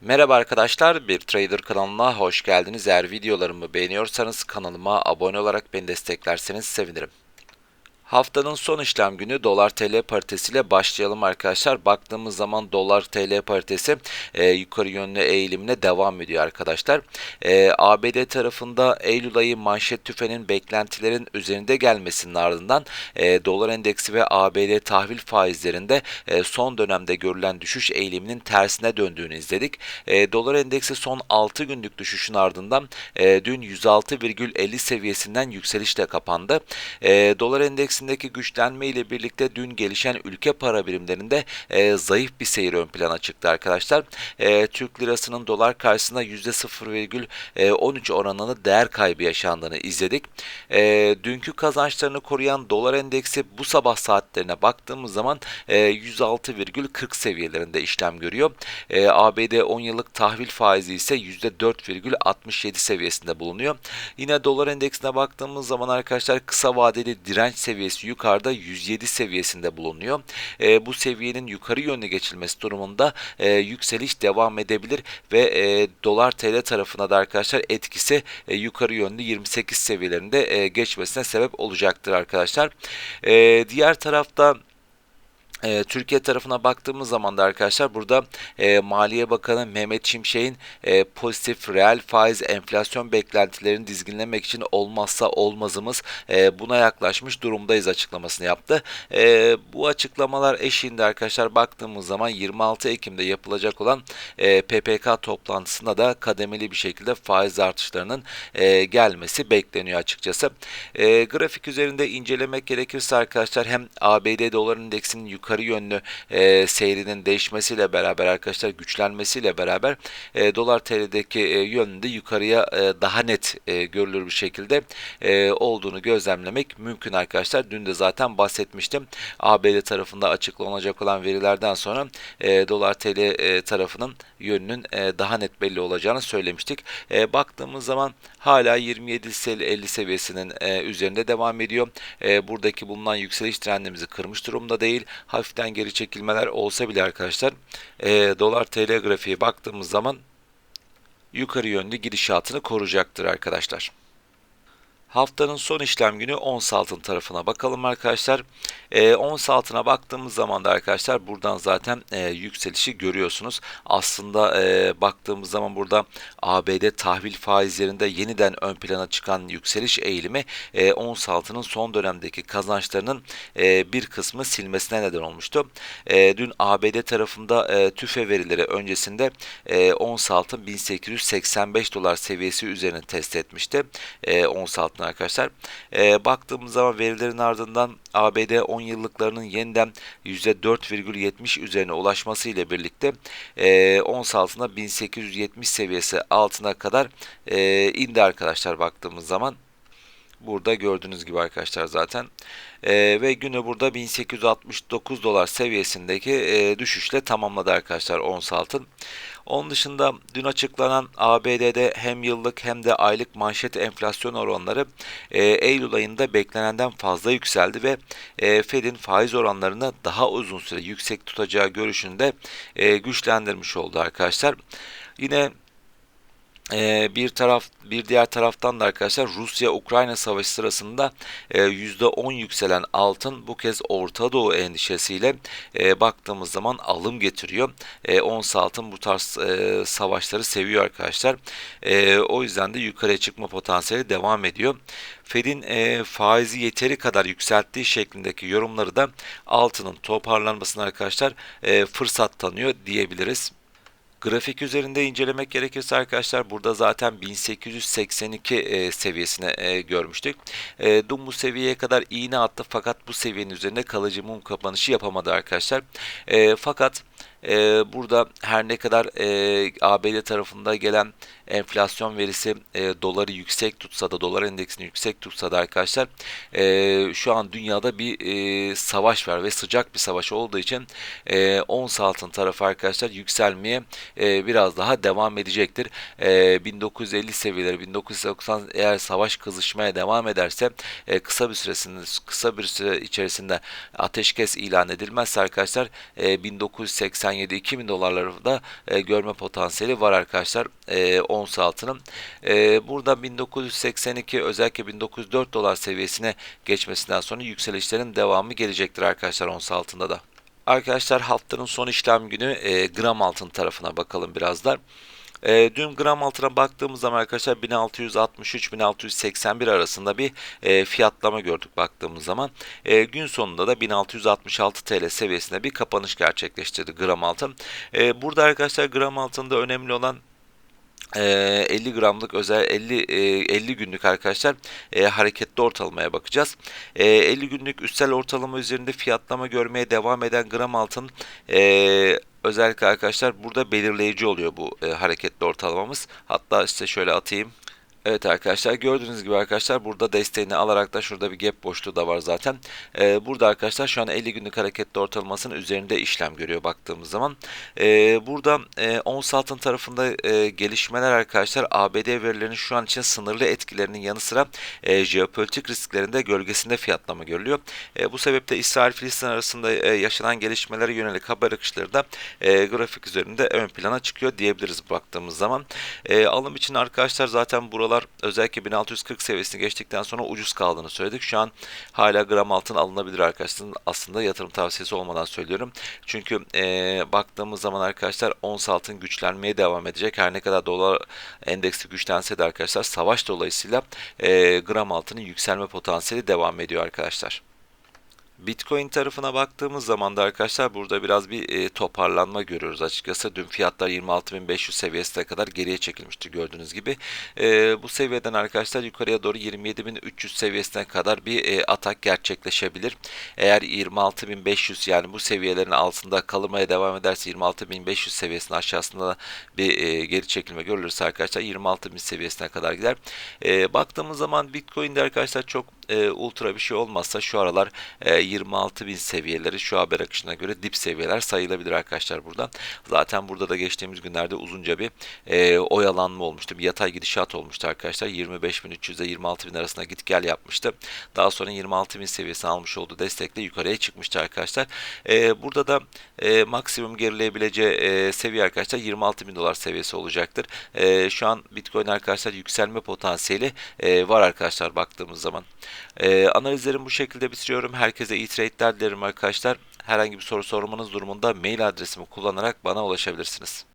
Merhaba arkadaşlar, bir Trader kanalına hoş geldiniz. Eğer videolarımı beğeniyorsanız kanalıma abone olarak beni desteklerseniz sevinirim. Haftanın son işlem günü dolar TL paritesiyle başlayalım arkadaşlar. Baktığımız zaman dolar TL paritesi e, yukarı yönlü eğilimine devam ediyor arkadaşlar. E, ABD tarafında Eylül ayı manşet tüfenin beklentilerin üzerinde gelmesinin ardından e, dolar endeksi ve ABD tahvil faizlerinde e, son dönemde görülen düşüş eğiliminin tersine döndüğünü izledik. E, dolar endeksi son 6 günlük düşüşün ardından e, dün 106,50 seviyesinden yükselişle kapandı. E, dolar endeksi endeksindeki güçlenme ile birlikte dün gelişen ülke para birimlerinde e, zayıf bir seyir ön plana çıktı arkadaşlar. E, Türk lirasının dolar karşısında %0,13 oranında değer kaybı yaşandığını izledik. E, dünkü kazançlarını koruyan dolar endeksi bu sabah saatlerine baktığımız zaman e, 106,40 seviyelerinde işlem görüyor. E, ABD 10 yıllık tahvil faizi ise %4,67 seviyesinde bulunuyor. Yine dolar endeksine baktığımız zaman arkadaşlar kısa vadeli direnç seviyesi seviyesi yukarıda 107 seviyesinde bulunuyor. E, bu seviyenin yukarı yönlü geçilmesi durumunda e, yükseliş devam edebilir ve e, dolar TL tarafına da arkadaşlar etkisi e, yukarı yönlü 28 seviyelerinde e, geçmesine sebep olacaktır arkadaşlar. E, diğer tarafta e, Türkiye tarafına baktığımız zaman da arkadaşlar burada e, Maliye Bakanı Mehmet Şimşek'in e, pozitif reel faiz enflasyon beklentilerini dizginlemek için olmazsa olmazımız e, buna yaklaşmış durumdayız açıklamasını yaptı. E, bu açıklamalar eşiğinde arkadaşlar baktığımız zaman 26 Ekim'de yapılacak olan e, PPK toplantısında da kademeli bir şekilde faiz artışlarının e, gelmesi bekleniyor açıkçası. E, grafik üzerinde incelemek gerekirse arkadaşlar hem ABD dolar endeksinin yukarı yukarı yönlü e, seyrinin değişmesiyle beraber arkadaşlar güçlenmesiyle beraber e, dolar TL'deki e, yönünde yukarıya e, daha net e, görülür bir şekilde e, olduğunu gözlemlemek mümkün arkadaşlar. Dün de zaten bahsetmiştim. ABD tarafında açıklanacak olan verilerden sonra e, dolar TL e, tarafının yönünün e, daha net belli olacağını söylemiştik. E, baktığımız zaman hala 27.50 seviyesinin e, üzerinde devam ediyor. E, buradaki bulunan yükseliş trendimizi kırmış durumda değil. Hafiften geri çekilmeler olsa bile arkadaşlar e, dolar TL grafiğe baktığımız zaman yukarı yönlü gidişatını koruyacaktır arkadaşlar. Haftanın son işlem günü ons altın tarafına bakalım arkadaşlar. E, ons altına baktığımız zaman da arkadaşlar buradan zaten e, yükselişi görüyorsunuz. Aslında e, baktığımız zaman burada ABD tahvil faizlerinde yeniden ön plana çıkan yükseliş eğilimi e, ons altının son dönemdeki kazançlarının e, bir kısmı silmesine neden olmuştu. E, dün ABD tarafında e, tüfe verileri öncesinde e, ons altın 1885 dolar seviyesi üzerine test etmişti. E, ons altın arkadaşlar. E, baktığımız zaman verilerin ardından ABD 10 yıllıklarının yeniden %4,70 üzerine ulaşması ile birlikte e, ons altına 1870 seviyesi altına kadar e, indi arkadaşlar baktığımız zaman. Burada gördüğünüz gibi arkadaşlar zaten. E, ve günü burada 1869 dolar seviyesindeki e, düşüşle tamamladı arkadaşlar ons altın. Onun dışında dün açıklanan ABD'de hem yıllık hem de aylık manşet enflasyon oranları e, Eylül ayında beklenenden fazla yükseldi ve e, Fed'in faiz oranlarını daha uzun süre yüksek tutacağı görüşünde e, güçlendirmiş oldu arkadaşlar. Yine ee, bir taraf bir diğer taraftan da arkadaşlar Rusya-Ukrayna savaşı sırasında e, %10 yükselen altın bu kez Orta Doğu endişesiyle e, baktığımız zaman alım getiriyor. E, ons altın bu tarz e, savaşları seviyor arkadaşlar. E, o yüzden de yukarıya çıkma potansiyeli devam ediyor. Fed'in e, faizi yeteri kadar yükselttiği şeklindeki yorumları da altının toparlanmasına arkadaşlar e, fırsat tanıyor diyebiliriz. Grafik üzerinde incelemek gerekirse arkadaşlar burada zaten 1882 e, seviyesine e, görmüştük. E, Dum bu seviyeye kadar iğne attı fakat bu seviyenin üzerinde kalıcı mum kapanışı yapamadı arkadaşlar. E, fakat e, burada her ne kadar e, ABD tarafında gelen enflasyon verisi e, doları yüksek tutsa da dolar endeksini yüksek tutsa da arkadaşlar e, şu an dünyada bir e, savaş var ve sıcak bir savaş olduğu için e, ons altın tarafı arkadaşlar yükselmeye e, biraz daha devam edecektir. E, 1950 seviyeleri 1990 eğer savaş kızışmaya devam ederse e, kısa bir süresinde kısa bir süre içerisinde ateşkes ilan edilmezse arkadaşlar e, 1980 97-2000 dolarları da e, görme potansiyeli var arkadaşlar e, ons altının. E, burada 1982 özellikle 1904 dolar seviyesine geçmesinden sonra yükselişlerin devamı gelecektir arkadaşlar ons altında da. Arkadaşlar haftanın son işlem günü e, gram altın tarafına bakalım birazdan. E, dün gram altına baktığımız zaman arkadaşlar 1663-1681 arasında bir e, fiyatlama gördük baktığımız zaman. E, gün sonunda da 1666 TL seviyesinde bir kapanış gerçekleştirdi gram altın. E, burada arkadaşlar gram altında önemli olan 50 gramlık özel 50 50 günlük arkadaşlar e, hareketli ortalamaya bakacağız. 50 günlük üstel ortalama üzerinde fiyatlama görmeye devam eden gram altın özellikle arkadaşlar burada belirleyici oluyor bu hareketli ortalamamız. Hatta işte şöyle atayım. Evet arkadaşlar gördüğünüz gibi arkadaşlar burada desteğini alarak da şurada bir gap boşluğu da var zaten. Ee, burada arkadaşlar şu an 50 günlük hareketli ortalamasının üzerinde işlem görüyor baktığımız zaman. Ee, burada e, ons altın tarafında e, gelişmeler arkadaşlar ABD verilerinin şu an için sınırlı etkilerinin yanı sıra e, jeopolitik risklerinde gölgesinde fiyatlama görülüyor. E, bu sebeple İsrail-Filistin arasında e, yaşanan gelişmelere yönelik haber akışları da e, grafik üzerinde ön plana çıkıyor diyebiliriz baktığımız zaman. E, alım için arkadaşlar zaten buralar dolar özellikle 1640 seviyesini geçtikten sonra ucuz kaldığını söyledik. Şu an hala gram altın alınabilir arkadaşlar. Aslında yatırım tavsiyesi olmadan söylüyorum. Çünkü e, baktığımız zaman arkadaşlar ons altın güçlenmeye devam edecek. Her ne kadar dolar endeksi güçlense de arkadaşlar savaş dolayısıyla e, gram altının yükselme potansiyeli devam ediyor arkadaşlar. Bitcoin tarafına baktığımız zaman da arkadaşlar burada biraz bir e, toparlanma görüyoruz açıkçası. Dün fiyatlar 26.500 seviyesine kadar geriye çekilmişti gördüğünüz gibi. E, bu seviyeden arkadaşlar yukarıya doğru 27.300 seviyesine kadar bir e, atak gerçekleşebilir. Eğer 26.500 yani bu seviyelerin altında kalmaya devam ederse 26.500 seviyesinin aşağısında bir e, geri çekilme görülürse arkadaşlar 26.000 seviyesine kadar gider. E, baktığımız zaman Bitcoin'de arkadaşlar çok e, ultra bir şey olmazsa şu aralar e, 26.000 seviyeleri şu haber akışına göre dip seviyeler sayılabilir arkadaşlar buradan. Zaten burada da geçtiğimiz günlerde uzunca bir e, oyalanma olmuştu. Bir yatay gidişat olmuştu arkadaşlar. 25.300 ile 26.000 arasında git gel yapmıştı. Daha sonra 26.000 seviyesini almış olduğu destekle yukarıya çıkmıştı arkadaşlar. E, burada da e, maksimum gerileyebileceği e, seviye arkadaşlar 26.000 dolar seviyesi olacaktır. E, şu an Bitcoin arkadaşlar yükselme potansiyeli e, var arkadaşlar baktığımız zaman. E, analizlerimi bu şekilde bitiriyorum. Herkese iyi trade'ler dilerim arkadaşlar. Herhangi bir soru sormanız durumunda mail adresimi kullanarak bana ulaşabilirsiniz.